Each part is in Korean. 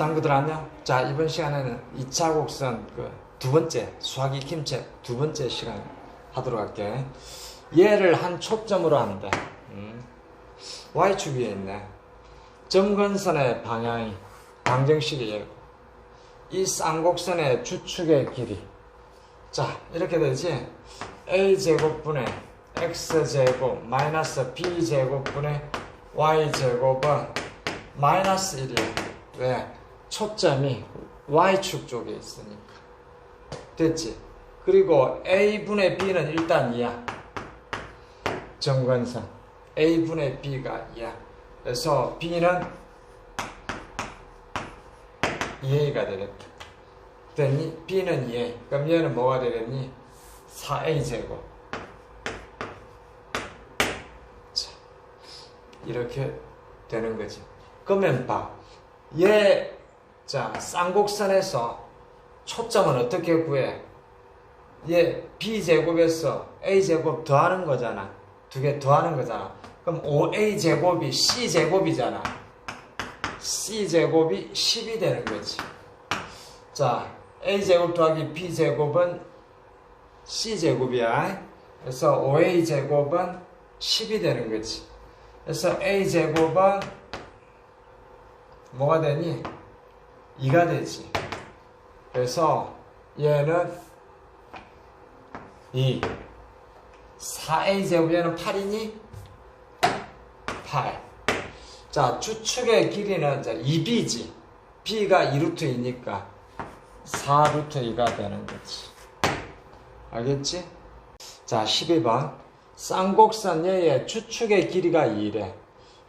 짱구들 안녕. 자 이번 시간에는 2차 곡선 그 두 번째 수학이 김책 두 번째 시간 하도록 할게. 얘를 한 초점으로 하는데 음. y축 위에 있네. 점근선의 방향이 방정식이 얘고 이 쌍곡선의 주축의 길이 자 이렇게 되지 a제곱분의 x제곱 마이너스 b제곱분의 y제곱은 마이너스 1이야 왜? 초점이 y축 쪽에 있으니까. 됐지? 그리고 a분의 b는 일단 2야. 정관선 a분의 b가 2야. 그래서 b는 2a가 되겠다. 됐니? b는 2a 그럼 얘는 뭐가 되겠니? 4a제곱. 자 이렇게 되는 거지. 그러면 봐. 얘, 자, 쌍곡선에서 초점은 어떻게 구해? 얘 b제곱에서 a제곱 더하는 거잖아. 두 개 더하는 거잖아. 그럼 5a제곱이 c제곱이잖아. c제곱이 10이 되는 거지. 자, a제곱 더하기 b제곱은 c제곱이야. 그래서 5a제곱은 10이 되는 거지. 그래서 a제곱은 뭐가 되니? 2가 되지. 그래서 얘는 2. 4a 제곱 얘는 8이니? 8. 자, 주축의 길이는 이제 2b지. b가 2루트이니까 4루트 2가 되는 거지. 알겠지? 자, 12번. 쌍곡선 얘의 주축의 길이가 2래.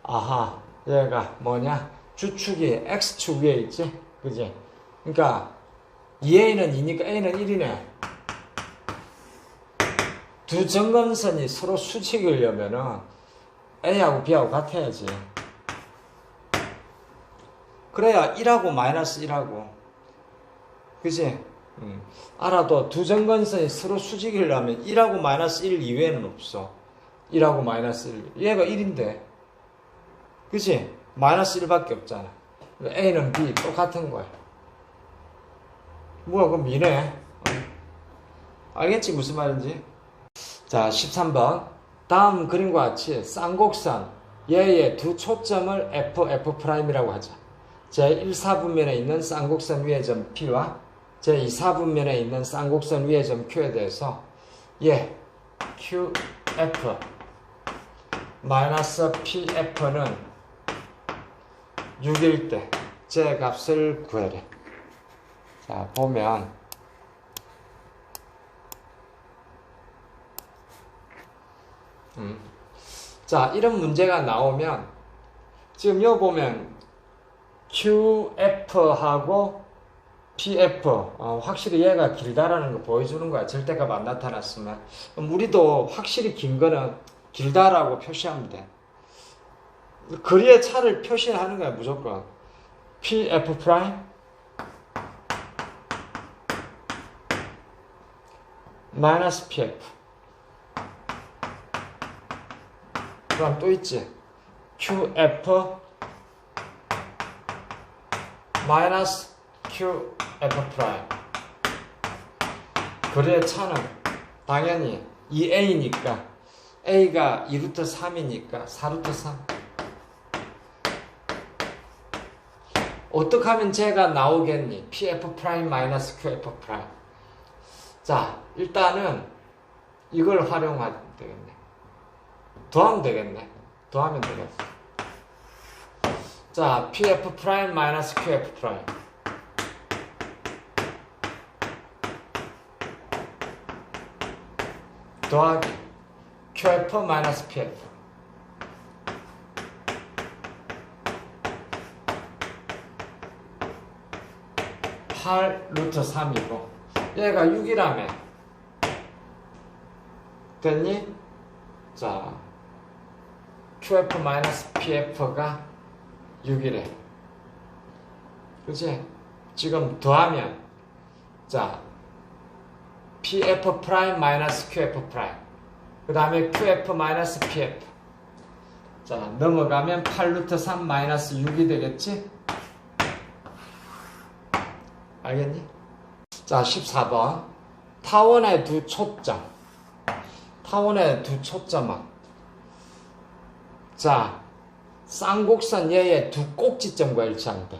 아하, 얘가 뭐냐? 주축이 x축 위에 있지? 그지? 그러니까 2a는 2니까 a는 1이네. 두 점검선이 서로 수직이려면은 a하고 b하고 같아야지. 그래야 1하고 마이너스 1하고. 그지? 음. 알아도 두 점건선이 서로 수직이려면 1하고 마이너스 1 이외에는 없어. 1하고 마이너스 1. 얘가 1인데. 그지? 마이너스 1밖에 없잖아. A는 B 똑같은 거야. 뭐야, 그럼 미네. 알겠지? 무슨 말인지? 자, 13번. 다음 그림과 같이 쌍곡선 얘의 두 초점을 F, F'이라고 하자. 제1사분면에 있는 쌍곡선 위의 점 P와 제2사분면에 있는 쌍곡선 위의 점 Q에 대해서 얘 QF 마이너스 PF는 6일 때제 값을 구해래. 자, 보면 음. 자, 이런 문제가 나오면 지금 여기 보면 QF하고 PF 어, 확실히 얘가 길다라는 거 보여주는 거야. 절대값 안 나타났으면 우리도 확실히 긴 거는 길다라고 표시하면 돼. 거리의 차를 표시하는 거야 무조건. PF 프라임 마이너스 PF 그럼 또 있지. QF 마이너스 QF 프라임 거리의 차는 당연히 2A니까. A가 2루트 3이니까 4루트 3 어떻게 하면 제가 나오겠니? PF 프라임 마이너스 QF 프라임. 자, 일단은 이걸 활용하면 되겠네. 더하면 되겠네. 더하면 되겠어. 자, PF 프라임 마이너스 QF 프라임. 더하기 QF 마이너스 PF. 8 루트 3이고 얘가 6이라며 됐니? 자 QF 마이너스 PF가 6이래 그치? 지금 더하면 자 PF 프라임 마이너스 QF 프라임 그 다음에 QF 마이너스 PF 자 넘어가면 8 루트 3 마이너스 6이 되겠지? 알겠니? 자, 14번. 타원의 두 초점. 타원의 두 초점은 자, 쌍곡선 얘의 두 꼭지점과 일치한대.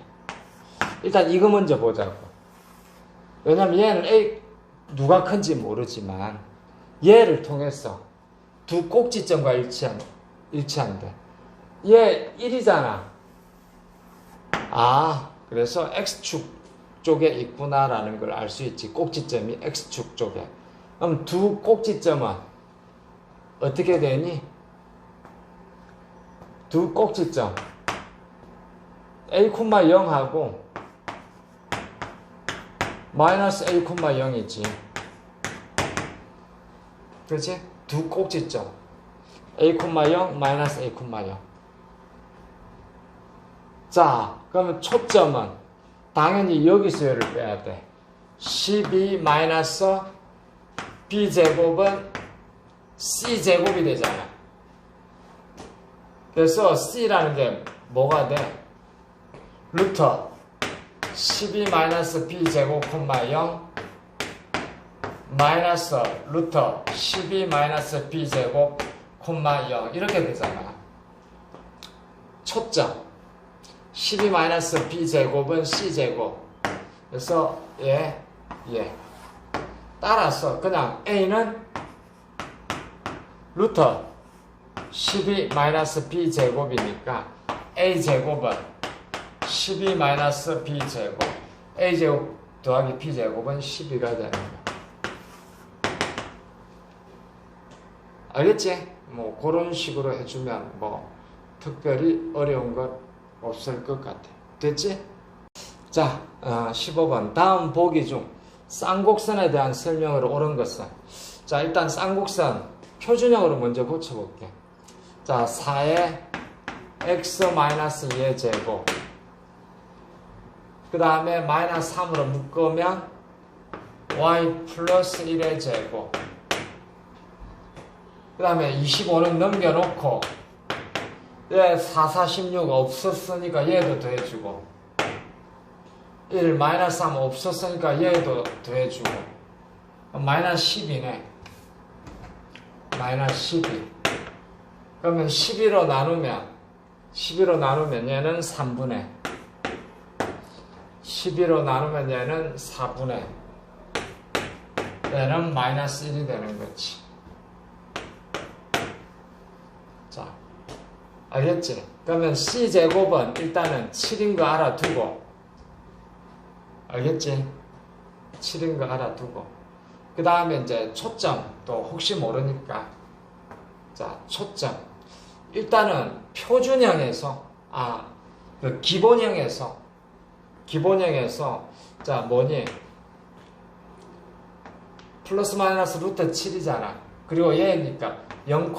일단 이거 먼저 보자고. 왜냐면 얘는 A 누가 큰지 모르지만 얘를 통해서 두 꼭지점과 일치한, 일치한대. 얘 1이잖아. 아, 그래서 X축 쪽에 있구나라는 걸 알 수 있지. 꼭지점이 X축 쪽에. 그럼 두 꼭지점은 어떻게 되니? 두 꼭지점. A, 0하고 마이너스 A, 0이지. 그렇지? 두 꼭지점. A, 0, 마이너스 A, 0. 자, 그러면 초점은 당연히 여기서 열을 빼야 돼. 12 마이너스 B제곱은 C제곱이 되잖아. 그래서 C라는 게 뭐가 돼? 루터 12 마이너스 B제곱 콤마 0 마이너스 루터 12 마이너스 B제곱 콤마 0 이렇게 되잖아. 초점 12 마이너스 b제곱은 c제곱. 그래서 예, 예. 따라서 그냥 a는 루터 12 마이너스 b제곱이니까 a제곱은 12 마이너스 b제곱. a제곱 더하기 b제곱은 12가 되는 거야. 알겠지? 뭐 그런 식으로 해주면 뭐 특별히 어려운 것 없을 것 같아. 됐지? 자, 어, 15번. 다음 보기 중 쌍곡선에 대한 설명으로 옳은 것은 자, 일단 쌍곡선 표준형으로 먼저 고쳐볼게. 자, 4의 x-2의 제곱. 그 다음에 마이너스 3으로 묶으면 y 플러스 1의 제곱. 그 다음에 25는 넘겨놓고 얘 4, 4, 16 없었으니까 얘도 더해주고 1 마이너스 3 없었으니까 얘도 더해주고 마이너스 10이네. 마이너스 12 그러면 12로 나누면 12로 나누면 얘는 3분의 12로 나누면 얘는 4분의 얘는 마이너스 1이 되는 거지 자 알겠지? 그러면 C제곱은 일단은 7인 거 알아두고. 알겠지? 7인 거 알아두고. 그 다음에 이제 초점 또 혹시 모르니까. 자 초점. 일단은 표준형에서 아 그 기본형에서 기본형에서 자 뭐니? 플러스 마이너스 루트 7이잖아. 그리고 얘니까 0,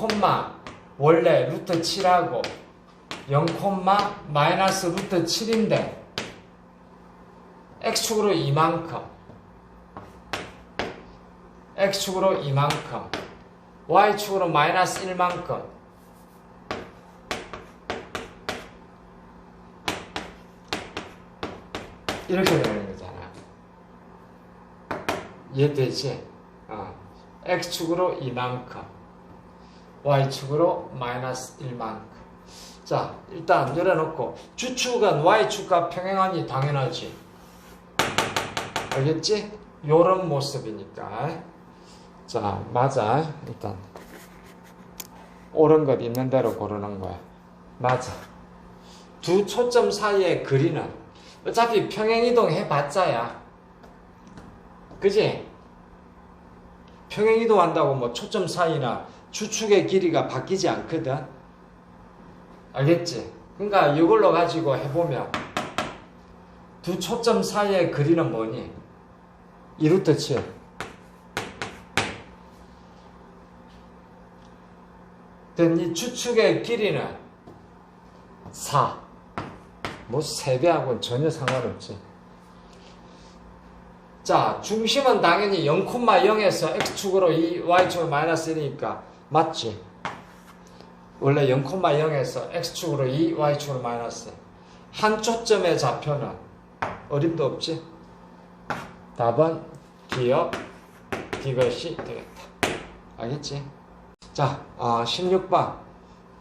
원래 루트 7하고 0, 마이너스 루트 7인데 x축으로 이만큼 x축으로 이만큼 y축으로 마이너스 1만큼 이렇게 되는 거잖아 이해되지? 어. x축으로 이만큼 y축으로 마이너스 1만큼. 자, 일단 열어놓고 주축은 y축과 평행하니 당연하지. 알겠지? 요런 모습이니까. 자, 맞아. 일단 옳은 것 있는 대로 고르는 거야. 맞아. 두 초점 사이의 거리는 어차피 평행이동 해봤자야. 그지? 평행이동 한다고 뭐 초점 사이나 추축의 길이가 바뀌지 않거든. 알겠지? 그러니까 이걸로 가지고 해보면 두 초점 사이의 거리는 뭐니? 2루트 7. 이 추축의 길이는 4. 뭐 3배하고는 전혀 상관없지. 자, 중심은 당연히 0,0에서 x축으로 2, y축으로 마이너스 1이니까 맞지? 원래 0,0에서 x축으로 2, y축으로 마이너스 한 초점의 좌표는 어림도 없지? 답은 D역 이것이 되겠다. 알겠지? 자, 어, 16번.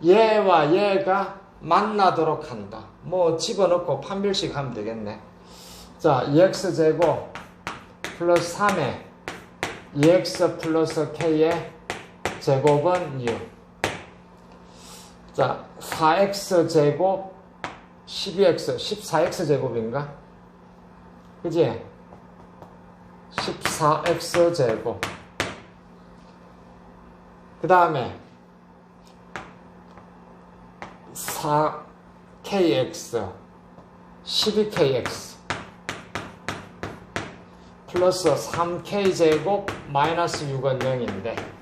얘와 얘가 만나도록 한다. 뭐 집어넣고 판별식 하면 되겠네. 자, 2x제곱 플러스 3에 2x 플러스 k의 제곱은 6. 자, 4x 제곱 12x, 14x 제곱인가? 그지? 14x 제곱. 그 다음에 4kx, 12kx 플러스 3k 제곱 마이너스 6은 0인데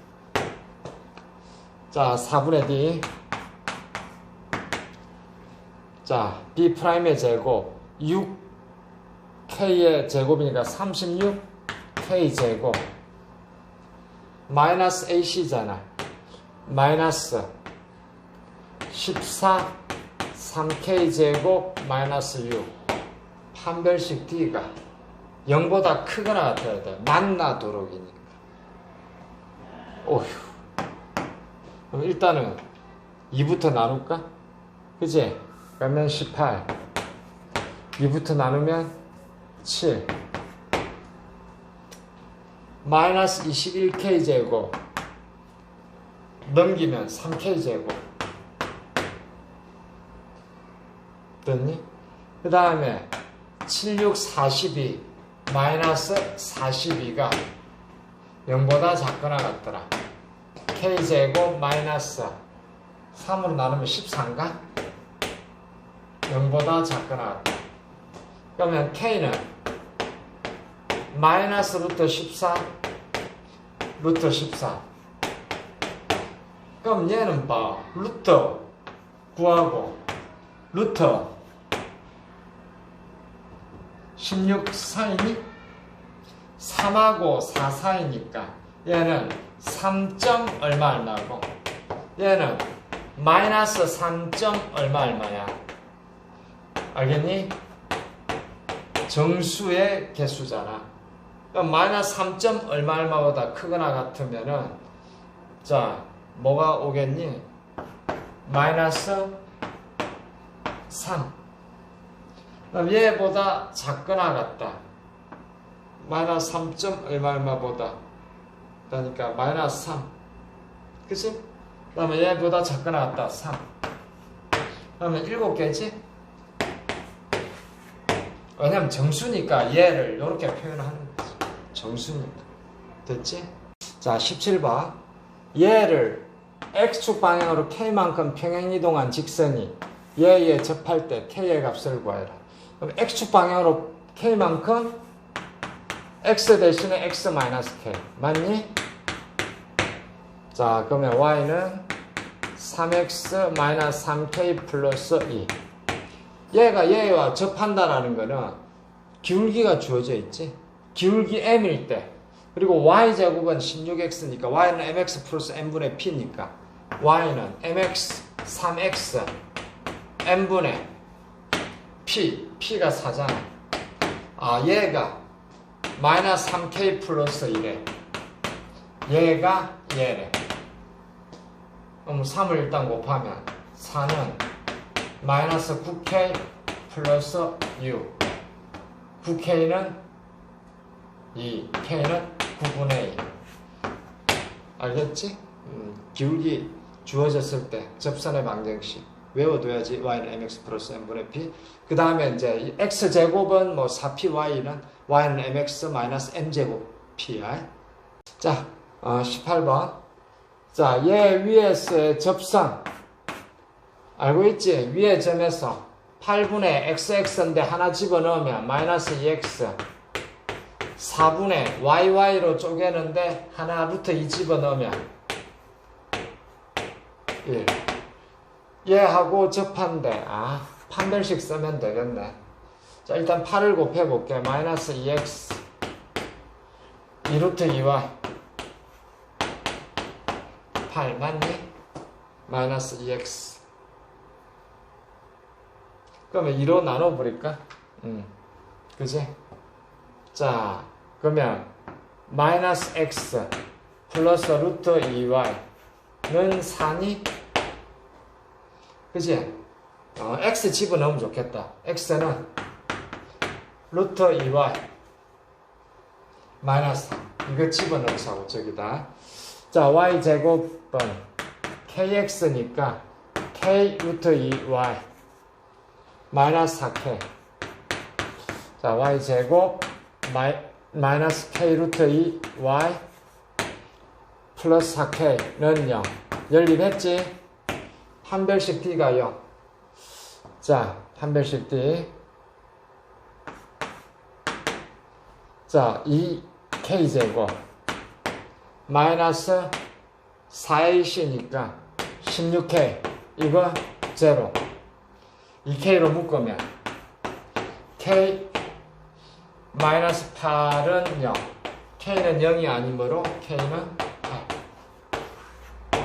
자 4분의 d. 자 b 프라임의 제곱 6k의 제곱이니까 36k 제곱. 마이너스 ac잖아. 마이너스 14 3k 제곱 마이너스 6 판별식 d가 0보다 크거나 같아야 돼. 만나도록이니까. 오휴 그럼 일단은 2부터 나눌까? 그지? 그러면 18 2부터 나누면 7 마이너스 21k 제곱 넘기면 3k 제곱 됐니? 그 다음에 76, 42 마이너스 42가 0보다 작거나 같더라 k제곱 마이너스 3으로 나누면 14인가? 0보다 작거나. 그러면 k는 마이너스 루트 14 루트 14 그럼 얘는 봐 루트 구하고 루트 16 사이니? 3하고 4 사이니까 얘는 3점 얼마 얼마고 얘는 마이너스 3점 얼마 얼마야 알겠니? 정수의 개수잖아 마이너스 3점 얼마 얼마보다 크거나 같으면은 자 뭐가 오겠니? 마이너스 3 그럼 얘보다 작거나 같다. 마이너스 3점 얼마 얼마보다 그러니까 마이너스 3 그치? 그 다음에 얘보다 작거나 같다. 3 그러면 7개지? 왜냐면 정수니까 얘를 이렇게 표현하는 거지. 정수니까 됐지? 자 17번 얘를 x축 방향으로 k만큼 평행이동한 직선이 얘에 접할 때 k의 값을 구하라. 그럼 x축 방향으로 k만큼 x 대신에 x 마이너스 k. 맞니? 자 그러면 y는 3x 마이너스 3k 플러스 2 얘가 얘와 접한다라는 거는 기울기가 주어져 있지. 기울기 m일 때. 그리고 y제곱은 16x니까 y는 mx 플러스 n분의 p니까. Y는 mx 3x n분의 p. P가 4잖아. 아 얘가 마이너스 3k 플러스 1에 얘가 얘래. 그럼 3을 일단 곱하면 4는 마이너스 9k 플러스 6 9k는 2 k는 9분의 2 알겠지? 음, 기울기 주어졌을 때 접선의 방정식 외워둬야지 y는 mx 플러스 n분의 p. 그 다음에 이제 x제곱은 뭐 4py는 y는 mx 마이너스 n제곱 p야 자 어, 18번. 자 얘 위에서의 접선. 알고 있지? 위의 점에서 8분의 xx인데 하나 집어넣으면 마이너스 2x 4분의 YY로 쪼개는데 하나 루트 2 집어넣으면 1 얘하고 접한데 아 판별식 쓰면 되겠네 자 일단 8을 곱해볼게 마이너스 2x 2 루트 2y 8 맞니? 마이너스 2x 그러면 2로 나눠버릴까? 음, 그지? 자, 그러면 마이너스 x 플러스 루트 2y는 4니? 그지? 어, x 집어넣으면 좋겠다. x는 루트 2y 마이너스 3 이거 집어넣자고 저기다. 자 y 제곱은 kx니까 k 루트 2y 마이너스 4k 자 y 제곱 마이, 마이너스 k 루트 2y 플러스 4k는 0 연립했지? 한 별씩 d가 0 자, 한 별씩 d 자, 2k제곱 마이너스 4ac니까 16k 이거 제로. 2k로 묶으면 k 마이너스 8은 0 k는 0이 아니므로 k는 8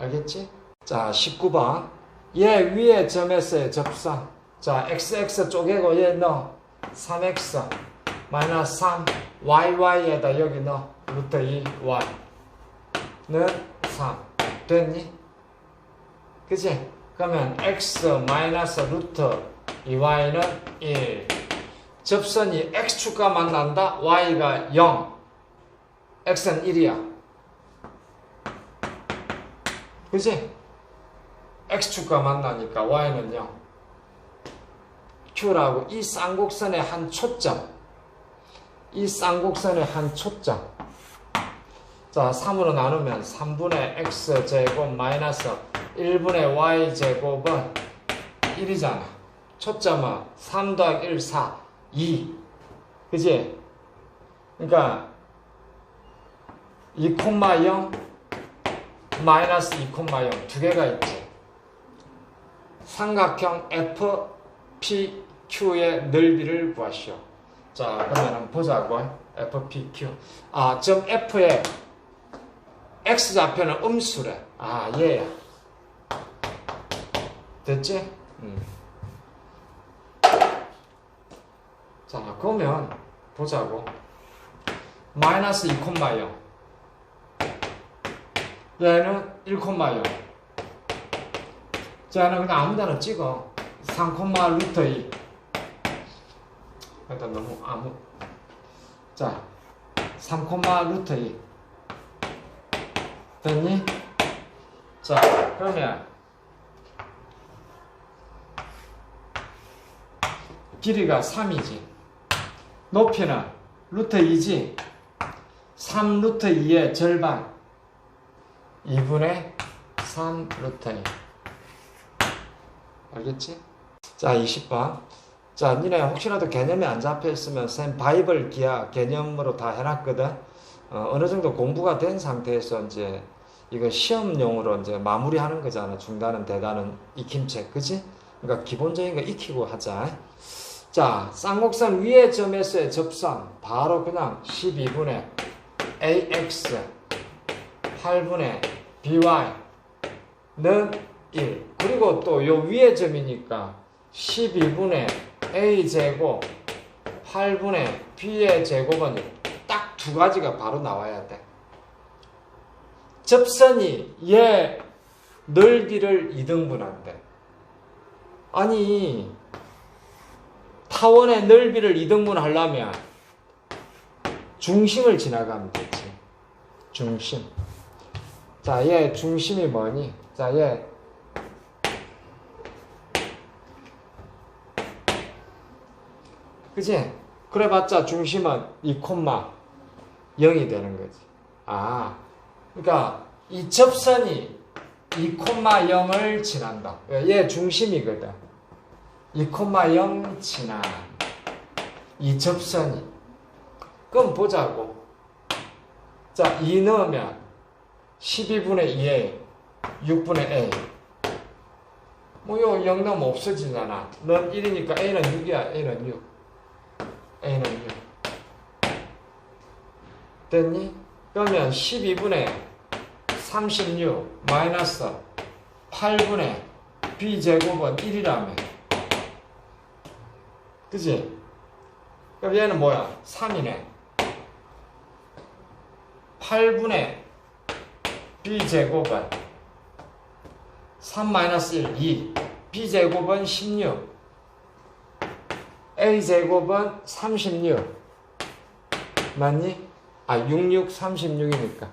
알겠지? 자 19번. 얘 위에 점에서의 접선. 자 xx 쪼개고 얘 넣어. 3x 마이너스 3 yy에다 여기 넣어. 루트 2y는 3 됐니? 그치? 그러면 x 마이너스 루트 2y는 1 접선이 x축과 만난다. y가 0 x는 1이야. 그치? x축과 만나니까 y는 0 q라고 이 쌍곡선의 한 초점 이 쌍곡선의 한 초점 자 3으로 나누면 3분의 x제곱 마이너스 1분의 y제곱은 1이잖아 초점은 3 더하기 1, 4, 2 그지? 그러니까 2,0 마이너스 2,0 두 개가 있지 삼각형 FPQ의 넓이를 구하시오. 자, 그러면 한번 보자고. FPQ. 아, 점 F의 X좌표는 음수래. 아, 얘야. 됐지? 음. 자, 그러면 보자고. 마이너스 2,0. 얘는 1,0. 자, 는 그냥 아무 데나 찍어. 3, 루트 2. 일단 너무 아무. 자, 3, 루트 2. 됐니? 자, 그러면 길이가 3이지. 높이는 루트 2지. 3 루트 2의 절반. 2분의 3 루트 2. 알겠지? 자, 20번. 자, 니네 혹시라도 개념이 안 잡혀 있으면 쌤 바이블 기하 개념으로 다 해놨거든. 어, 어느 정도 공부가 된 상태에서 이제 이거 시험용으로 이제 마무리하는 거잖아. 중단은 대단은 익힘책, 그지? 그러니까 기본적인 거 익히고 하자. 자, 쌍곡선 위의 점에서의 접선 바로 그냥 12분의 ax 8분의 by는 1. 그리고 또 요 위의 점이니까 12분의 a제곱 8분의 b의 제곱은 딱 두 가지가 바로 나와야 돼. 접선이 얘 넓이를 2등분한대. 아니 타원의 넓이를 2등분 하려면 중심을 지나가면 되지. 중심. 자, 얘 중심이 뭐니? 자, 얘 그지? 그래봤자 중심은 2 0이 되는 거지. 아, 그러니까 이 접선이 2 0을 지난다. 얘 중심이거든. 2,0 지난 이 접선이. 그럼 보자고. 자, 2 넣으면 12분의 2에 6분의 A. 뭐요 0 넣으면 없어지잖아. 넌 1이니까 A는 6이야. A는 6. A는 6. 됐니? 그러면 12분의 36 마이너스 8분의 B제곱은 1이라며. 그지? 그럼 얘는 뭐야? 3이네. 8분의 b제곱은 3-1, 2. b제곱은 16. A제곱은 36. 맞니? 아, 66, 36이니까.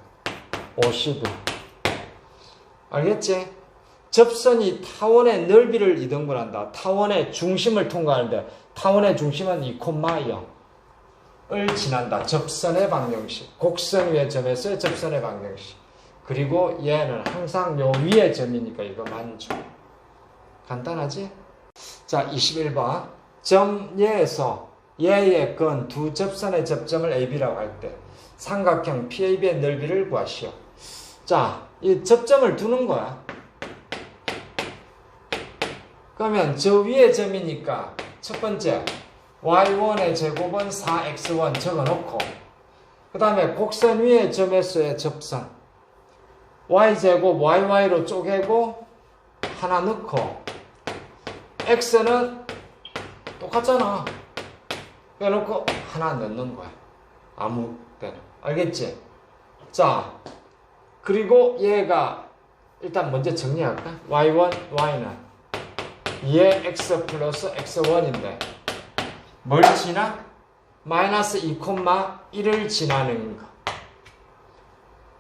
50은. 알겠지? 접선이 타원의 넓이를 이등분한다. 타원의 중심을 통과하는데 타원의 중심은 2,0을 지난다. 접선의 방정식. 곡선 위의 점에서의 접선의 방정식. 그리고 얘는 항상 요 위의 점이니까 이거 만죠. 간단하지? 자, 21번. 점 얘에서 얘의 건 두 접선의 접점을 AB라고 할 때 삼각형 PAB의 넓이를 구하시오. 자, 이 접점을 두는 거야. 그러면 저 위의 점이니까 첫 번째 y1의 제곱은 4x1 적어놓고 그 다음에 곡선 위의 점에서의 접선 y제곱yy로 쪼개고 하나 넣고 x는 똑같잖아 빼놓고 하나 넣는 거야 아무 때나 알겠지? 자 그리고 얘가 일단 먼저 정리할까? y1, y는 2의 x 플러스 x1인데 뭘 지나? 마이너스 2,1을 지나는 거.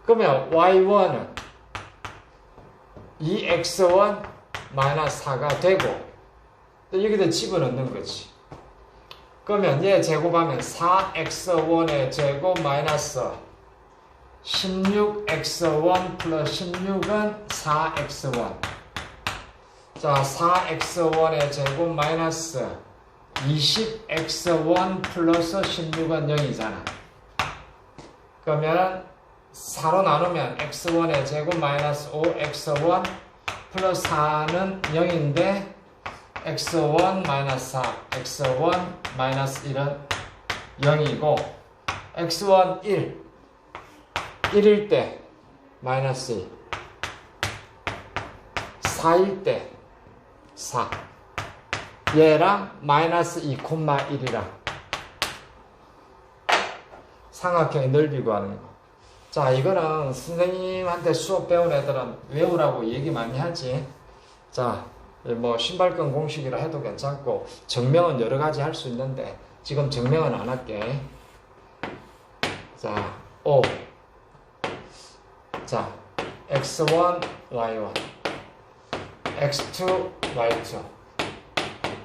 그러면 y1은 2x1 마이너스 4가 되고 여기다 집어넣는 거지. 그러면 얘 제곱하면 4x1의 제곱 마이너스 16x1 플러스 16은 4x1 자 4x1의 제곱 마이너스 20x1 플러스 16은 0이잖아 그러면 4로 나누면 x1의 제곱 마이너스 5x1 플러스 4는 0인데 x1 마이너스 4 x1 마이너스 1은 0이고 x1 1 1일 때 마이너스 2 4일 때 4. 얘랑 마이너스 2,1이랑 삼각형의 넓이 구하는 거. 자, 이거는 선생님한테 수업 배운 애들은 외우라고 얘기 많이 하지. 자, 뭐 신발끈 공식이라 해도 괜찮고 증명은 여러 가지 할 수 있는데 지금 증명은 안 할게. 자, O. 자, x1, y1. x2, y2.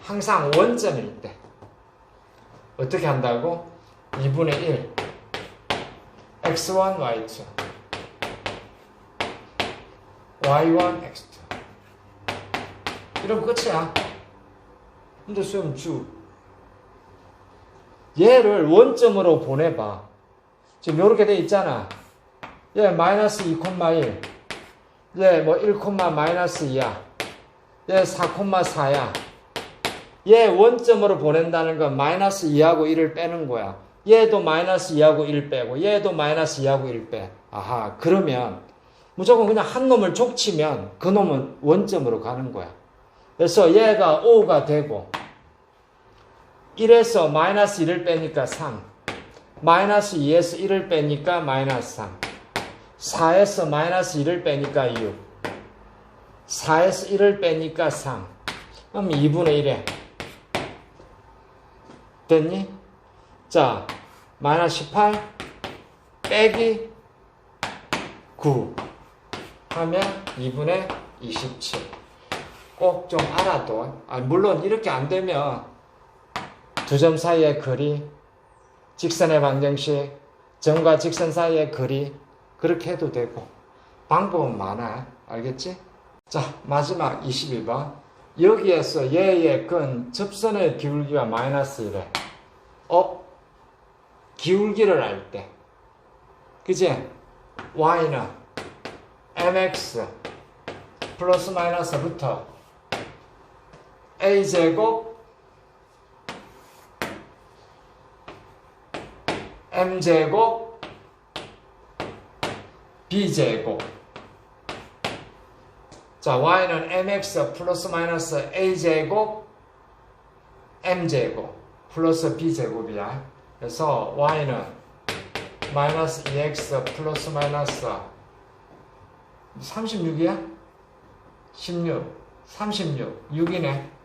항상 원점일 때. 어떻게 한다고? 2분의 1. x1, y2. y1, x2. 이러면 끝이야. 근데 수험 주. 얘를 원점으로 보내봐. 지금 이렇게 돼 있잖아. 얘 마이너스 2,1. 얘뭐 1, 마이너스 2야. 얘 4,4야. 얘 원점으로 보낸다는 건 마이너스 2하고 1을 빼는 거야. 얘도 마이너스 2하고 1 빼고 얘도 마이너스 2하고 1 빼. 아하 그러면 무조건 그냥 한 놈을 족치면 그 놈은 원점으로 가는 거야. 그래서 얘가 5가 되고 1에서 마이너스 1을 빼니까 3 마이너스 2에서 1을 빼니까 마이너스 3 4에서 마이너스 1을 빼니까 6 4에서 1을 빼니까 3 그럼 2분의 1에 됐니? 자 마이너스 18 빼기 9 하면 2분의 27 꼭 좀 알아둬. 아, 물론 이렇게 안 되면 두 점 사이의 거리, 직선의 방정식, 점과 직선 사이의 거리 그렇게 해도 되고 방법은 많아. 알겠지? 자, 마지막 21번. 여기에서 얘의 근 접선의 기울기가 마이너스 1에 어? 기울기를 알 때. 그지? y는 mx 플러스 마이너스부터 a제곱 m제곱 b제곱. 자 y는 mx 플러스 마이너스 a제곱 m제곱 플러스 b제곱이야. 그래서 y는 마이너스 2x 플러스 마이너스 36이야? 16 36 6이네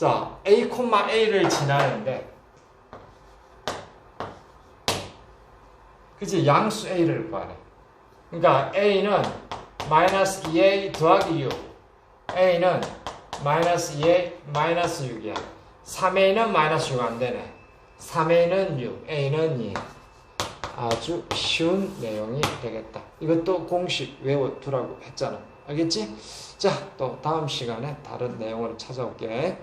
자 a, a를 지나는데 그치 양수 a를 구하래 그러니까 a는 마이너스 2a 더하기 6 a는 마이너스 2a 마이너스 6이야. 3a는 마이너스 6 안되네. 3a는 6 a는 2 아주 쉬운 내용이 되겠다. 이것도 공식 외워두라고 했잖아. 알겠지? 자 또 다음 시간에 다른 내용으로 찾아올게